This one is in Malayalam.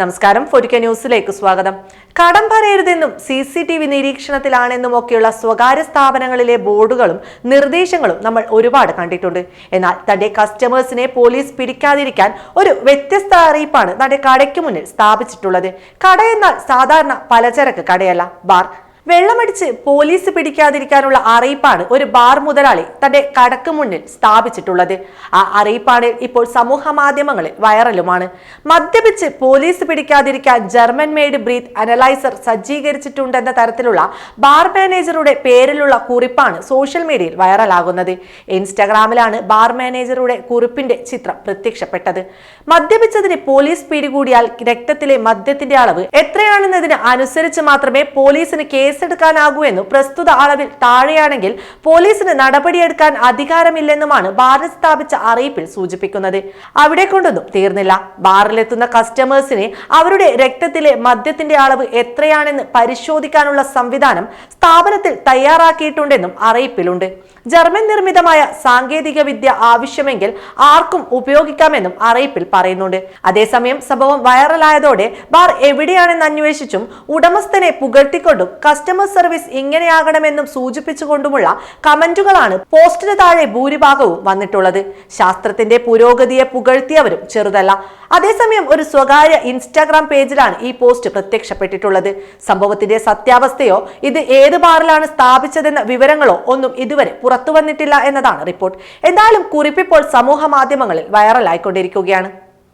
നമസ്കാരം. ഫോരിക്ക ന്യൂസിലേക്ക് സ്വാഗതം. കടം പറയരുതെന്നും സി സി ടി വി നിരീക്ഷണത്തിലാണെന്നും ഒക്കെയുള്ള സ്വകാര്യ സ്ഥാപനങ്ങളിലെ ബോർഡുകളും നിർദ്ദേശങ്ങളും നമ്മൾ ഒരുപാട് കണ്ടിട്ടുണ്ട്. എന്നാൽ തന്റെ കസ്റ്റമേഴ്സിനെ പോലീസ് പിടിക്കാതിരിക്കാൻ ഒരു വ്യത്യസ്ത അറിയിപ്പാണ് തന്റെ കടയ്ക്ക് മുന്നിൽ സ്ഥാപിച്ചിട്ടുള്ളത്. കട എന്നാൽ സാധാരണ പലചരക്ക് കടയല്ല. ബാർ വെള്ളമടിച്ച് പോലീസ് പിടിക്കാതിരിക്കാനുള്ള അറിയിപ്പാണ് ഒരു ബാർ മുതലാളി തന്റെ കടക്ക് മുന്നിൽ സ്ഥാപിച്ചിട്ടുള്ളത്. ആ അറിയിപ്പാണ് ഇപ്പോൾ സമൂഹ മാധ്യമങ്ങളിൽ വൈറലുമാണ്. മദ്യപിച്ച് പോലീസ് പിടിക്കാതിരിക്കാൻ ജർമ്മൻ മെയ്ഡ് ബ്രീത്ത് അനലൈസർ സജ്ജീകരിച്ചിട്ടുണ്ടെന്ന തരത്തിലുള്ള ബാർ മാനേജറുടെ പേരിലുള്ള കുറിപ്പാണ് സോഷ്യൽ മീഡിയയിൽ വൈറലാകുന്നത്. ഇൻസ്റ്റാഗ്രാമിലാണ് ബാർ മാനേജറുടെ കുറിപ്പിന്റെ ചിത്രം പ്രത്യക്ഷപ്പെട്ടത്. മദ്യപിച്ചതിന് പോലീസ് പിടികൂടിയാൽ രക്തത്തിലെ മദ്യത്തിന്റെ അളവ് എത്രയാണെന്നതിന് അനുസരിച്ച് മാത്രമേ പോലീസിന് കേസെടുക്കാനാകൂ എന്നും പ്രസ്തുത അളവിൽ താഴെയാണെങ്കിൽ പോലീസിന് നടപടിയെടുക്കാൻ അധികാരമില്ലെന്നുമാണ് ബാറിൽ സ്ഥാപിച്ച അറിയിപ്പിൽ സൂചിപ്പിക്കുന്നത്. അവിടെ കൊണ്ടൊന്നും തീർന്നില്ല. ബാറിലെത്തുന്ന കസ്റ്റമേഴ്സിനെ അവരുടെ രക്തത്തിലെ മദ്യത്തിന്റെ അളവ് എത്രയാണെന്ന് പരിശോധിക്കാനുള്ള സംവിധാനം സ്ഥാപനത്തിൽ തയ്യാറാക്കിയിട്ടുണ്ടെന്നും അറിയിപ്പിലുണ്ട്. ജർമ്മൻ നിർമ്മിതമായ സാങ്കേതിക വിദ്യ ആവശ്യമെങ്കിൽ ആർക്കും ഉപയോഗിക്കാമെന്നും അറിയിപ്പിൽ പറയുന്നുണ്ട്. അതേസമയം സംഭവം വൈറലായതോടെ ബാർ എവിടെയാണെന്ന് അന്വേഷിച്ചും ഉടമസ്ഥനെ പുകഴ്ത്തിക്കൊണ്ടും കസ്റ്റമർ സർവീസ് ഇങ്ങനെയാകണമെന്നും സൂചിപ്പിച്ചുകൊണ്ടുമുള്ള കമന്റുകളാണ് പോസ്റ്റിന് താഴെ ഭൂരിഭാഗവും വന്നിട്ടുള്ളത്. ശാസ്ത്രത്തിന്റെ പുരോഗതിയെ പുകഴ്ത്തിയവരും ചെറുതല്ല. അതേസമയം ഒരു സ്വകാര്യ ഇൻസ്റ്റാഗ്രാം പേജിലാണ് ഈ പോസ്റ്റ് പ്രത്യക്ഷപ്പെട്ടിട്ടുള്ളത്. സംഭവത്തിന്റെ സത്യാവസ്ഥയോ ഇത് ഏത് ബാറിലാണ് സ്ഥാപിച്ചതെന്ന വിവരങ്ങളോ ഒന്നും ഇതുവരെ പുറത്തു വന്നിട്ടില്ല എന്നതാണ് റിപ്പോർട്ട്. എന്തായാലും കുറിപ്പിപ്പോൾ സമൂഹ മാധ്യമങ്ങളിൽ വൈറലായിക്കൊണ്ടിരിക്കുകയാണ്.